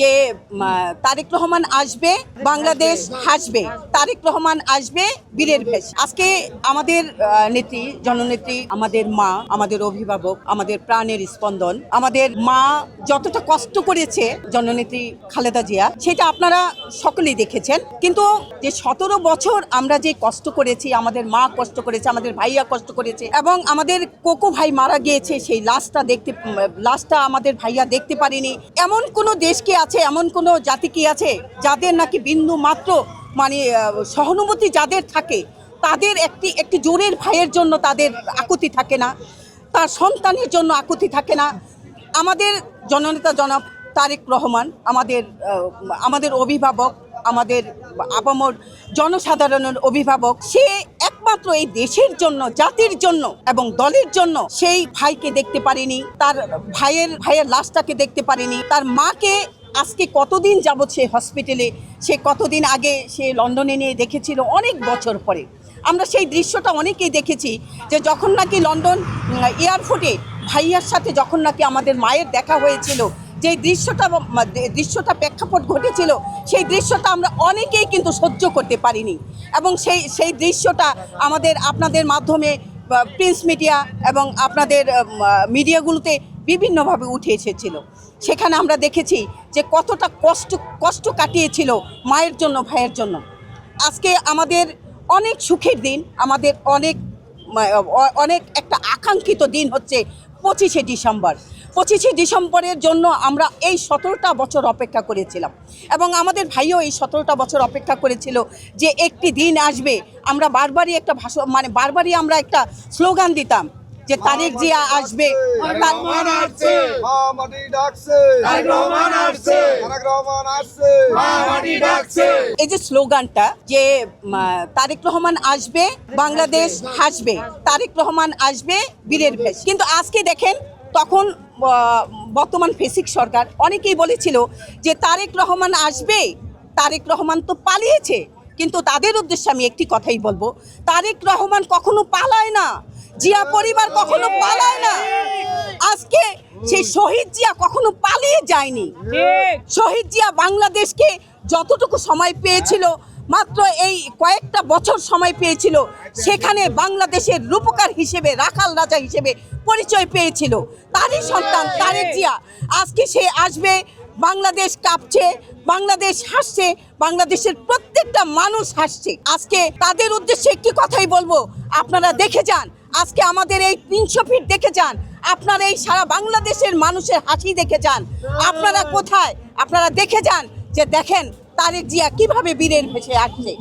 যে তারেক রহমান আসবে, বাংলাদেশ হাসবে। তারেক রহমান আসবে, বীরের ভেষ। আজকে আমাদের নেত্রী, জননেত্রী, আমাদের মা, আমাদের অভিভাবক, আমাদের প্রাণের স্পন্দন, আমাদের মা যতটা কষ্ট করেছে, জননেত্রী খালেদা জিয়া, সেটা আপনারা সকলেই দেখেছেন। কিন্তু যে সতেরো বছর আমরা যে কষ্ট করেছি, আমাদের মা কষ্ট করেছে, আমাদের ভাইয়া কষ্ট করেছে, এবং আমাদের কোকো ভাই মারা গিয়েছে, সেই লাশটা দেখতে লাশটা আমাদের ভাইয়া দেখতে পারিনি। এমন কোনো দেশ কি আছে, এমন কোনো জাতি কি আছে যাদের নাকি বিন্দু মাত্র মানে সহানুভূতি যাদের থাকে, তাদের একটি একটি জোরের ভাইয়ের জন্য তাদের আকুতি থাকে না, তার সন্তানের জন্য আকুতি থাকে না। আমাদের জননেতা জনাব তারেক রহমান, আমাদের আমাদের অভিভাবক, আমাদের আপামর জনসাধারণের অভিভাবক, সে একমাত্র এই দেশের জন্য, জাতির জন্য এবং দলের জন্য সেই ভাইকে দেখতে পারিনি, তার ভাইয়ের ভাইয়ের লাশটাকে দেখতে পারিনি, তার মাকে আজকে কতদিন যাবৎ সে হসপিটালে সে কতদিন আগে সে লন্ডনে নিয়ে দেখেছিল? অনেক বছর পরে। আমরা সেই দৃশ্যটা অনেকেই দেখেছি যে যখন নাকি লন্ডন এয়ারপোর্টে ভাইয়ার সাথে যখন নাকি আমাদের মায়ের দেখা হয়েছিল যে দৃশ্যটা দৃশ্যটা প্রেক্ষাপট ঘটেছিল, সেই দৃশ্যটা আমরা অনেকেই কিন্তু সহ্য করতে পারিনি। এবং সেই সেই দৃশ্যটা আমাদের, আপনাদের মাধ্যমে প্রিন্স মিডিয়া এবং আপনাদের মিডিয়াগুলোতে বিভিন্নভাবে উঠে এসেছিল। সেখানে আমরা দেখেছি যে কতটা কষ্ট কষ্ট কাটিয়েছিল মায়ের জন্য, ভাইয়ের জন্য। আজকে আমাদের অনেক সুখের দিন, আমাদের অনেক অনেক একটা আকাঙ্ক্ষিত দিন হচ্ছে পঁচিশে ডিসেম্বর। পঁচিশে ডিসেম্বরের জন্য আমরা এই সতেরোটা বছর অপেক্ষা করেছিলাম। এবং আমাদের ভাইও এই সতেরোটা বছর অপেক্ষা করেছিল যে একটি দিন আসবে, আমরা বারবারই একটা ভাষণ মানে বারবারই আমরা একটা স্লোগান দিতাম যে তারেক জিয়া আসবে এই যে স্লোগানটা যে তারেক রহমান আসবে বাংলাদেশ হাসবে। তারেক রহমান আসবে বীরের ভেষ। কিন্তু আজকে দেখেন তখন বর্তমান ফেসিক সরকার অনেকেই বলেছিল যে তারেক রহমান আসবে তারেক রহমান তো পালিয়েছে। কিন্তু তাদের উদ্দেশ্যে আমি একটি কথাই বলব তারেক রহমান কখনো পালায় না। জিয়া পরিবার কখনো পালায় না। আজকে সেই শহীদ জিয়া কখনো পালিয়ে যায়নি। শহীদ জিয়া বাংলাদেশকে যতটুকু সময় পেয়েছিল মাত্র এই কয়েকটা বছর সময় পেয়েছিল সেখানে বাংলাদেশের রূপকার হিসেবে রাখাল রাজা হিসেবে পরিচয় পেয়েছিল। তারই সন্তান তারেক জিয়া। আজকে সে আসবে বাংলাদেশ কাঁপছে বাংলাদেশ হাসছে বাংলাদেশের প্রত্যেকটা মানুষ হাসছে। আজকে তাদের উদ্দেশ্যে একটি কথাই বলব আপনারা দেখে যান আজকে আমাদের এই তিনশো ফিট দেখে যান। আপনার এই সারা বাংলাদেশের মানুষের হাসি দেখে যান। আপনারা কোথায়? আপনারা দেখে যান যে দেখেন তারেক জিয়া কীভাবে বীরের ভেসে আসছে।